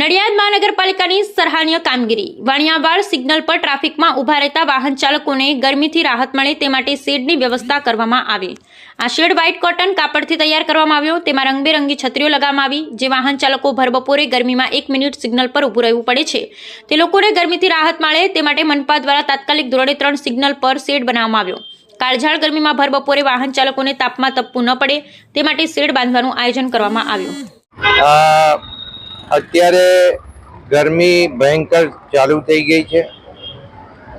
નડિયાદ મહાનગરપાલિકાની સરાહનીય કામગીરી. વાણિયાવાડ સિગ્નલ પર ટ્રાફિકમાં ઊભા રહેતા વાહન ચાલકોને ગરમીથી રાહત મળે તે માટે શેડની વ્યવસ્થા કરવામાં આવી. આ શેડ વ્હાઇટ કોટન કાપડથી તૈયાર કરવામાં આવ્યો. તેમાં રંગબેરંગી છત્રીઓ લગાવવામાં આવી, જે વાહન ચાલકો ભર બપોરે ગરમીમાં એક મિનિટ સિગ્નલ પર ઊભું રહેવું પડે છે. તે લોકોને ગરમીથી રાહત મળે તે માટે મનપા દ્વારા તાત્કાલિક ધોરણે ત્રણ સિગ્નલ પર શેડ બનાવવામાં આવ્યો. કાળઝાળ ગરમીમાં ભર બપોરે વાહન ચાલકોને તાપમાં તપવું ન પડે, તે માટે શેડ બાંધવાનું આયોજન કરવામાં આવ્યું. અત્યારે ગરમી ભયંકર ચાલુ થઈ ગઈ છે.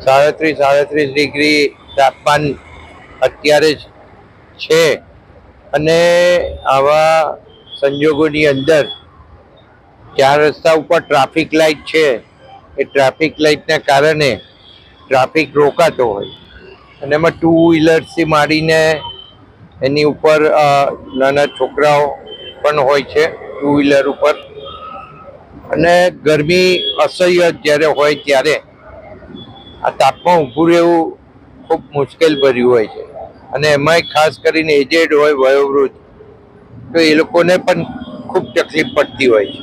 સાડત્રીસ સાડત્રીસ ડિગ્રી તાપમાન અત્યારે છે. અને આવા સંજોગોની અંદર ચાર રસ્તા ઉપર ટ્રાફિક લાઇટ છે. એ ટ્રાફિક લાઇટને કારણે ટ્રાફિક રોકાતો હોય. અને એમાં ટુ વ્હીલર્સથી માંડીને એની ઉપર નાના છોકરાઓ પણ હોય છે ટુ વ્હીલર ઉપર. અને ગરમી અસહ્ય જ્યારે હોય ત્યારે આ તાપમાં ઊભું રહેવું ખૂબ મુશ્કેલ ભર્યું હોય છે. અને એમાંય ખાસ કરીને એજેડ હોય વયોવૃદ્ધ, તો એ લોકોને પણ ખૂબ તકલીફ પડતી હોય છે.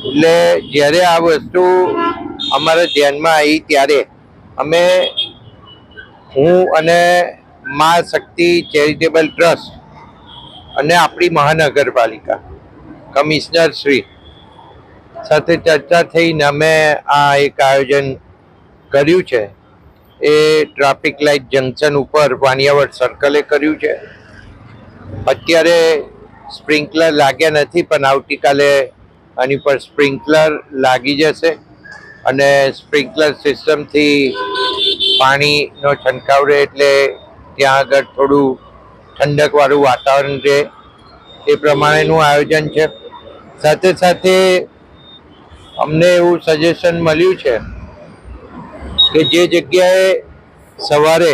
એટલે જ્યારે આ વસ્તુ અમારા ધ્યાનમાં આવી ત્યારે અમે હું અને મા શક્તિ ચેરિટેબલ ટ્રસ્ટ અને આપણી મહાનગરપાલિકા કમિશનર શ્રી સાથે ચર્ચા થઈને અમે આ એક આયોજન કર્યું છે. એ ટ્રાફિક લાઇટ જંકશન ઉપર વાણિયાવડ સર્કલે કર્યું છે. અત્યારે સ્પ્રિંકલર લાગ્યા નથી, પણ આવતીકાલે આની પર સ્પ્રિંકલર લાગી જશે અને સ્પ્રિંકલર સિસ્ટમથી પાણીનો છંટકાવ રહે એટલે ત્યાં આગળ થોડું ઠંડકવાળું વાતાવરણ રહે. એ પ્રમાણેનું આયોજન છે. સાથે સાથે અમને એવું સજેશન મળ્યું છે કે જે જગ્યાએ સવારે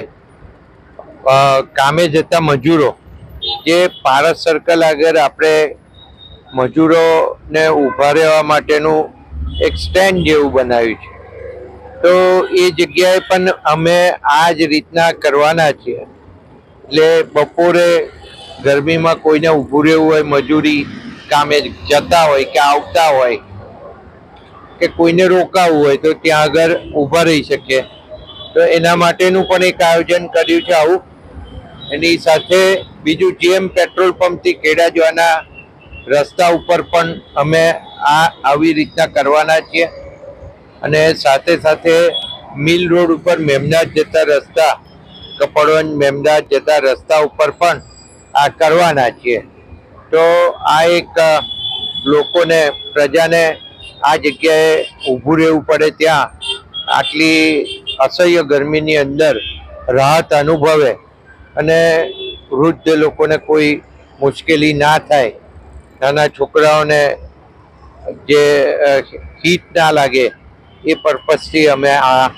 કામે જતા મજૂરો, જે પારસ સર્કલ આગળ આપણે મજૂરોને ઊભા રહેવા માટેનું એક સ્ટેન્ડ જેવું બનાવ્યું છે. તો એ જગ્યાએ પણ અમે આ જ રીતના કરવાના છીએ. એટલે બપોરે ગરમીમાં કોઈને ઊભું રહેવું હોય, મજૂરી કામે જતા હોય કે આવતા હોય કે કોઈને રોકાવું હોય તો ત્યાં આગળ ઊભા રહી શકીએ. તો એના માટેનું પણ એક આયોજન કર્યું છે આવું. એની સાથે બીજું જેમ પેટ્રોલ પંપથી કેડા જવાના રસ્તા ઉપર પણ અમે આ આવી રીતના કરવાના છીએ. અને સાથે સાથે મિલ રોડ ઉપર મેમનાથ જતા રસ્તા, કપડવંજ મેમનાથ જતા રસ્તા ઉપર પણ આ કરવાના છીએ. તો આ એક લોકોને, પ્રજાને આ જગ્યાએ ઊભું રહેવું પડે ત્યાં. આટલી અસહ્ય ગરમીની અંદર રાહત અનુભવે અને વૃદ્ધ લોકોને કોઈ મુશ્કેલી ના થાય. નાના છોકરાઓને જે હીટ ના લાગે એ પર્પઝથી અમે આ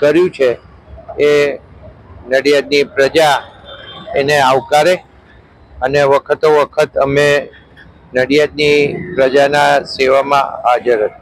કર્યું છે. એ નડિયાદની પ્રજા એને આવકારે અને વખતો વખત અમે નડિયાદની પ્રજાના સેવામાં હાજર હતા.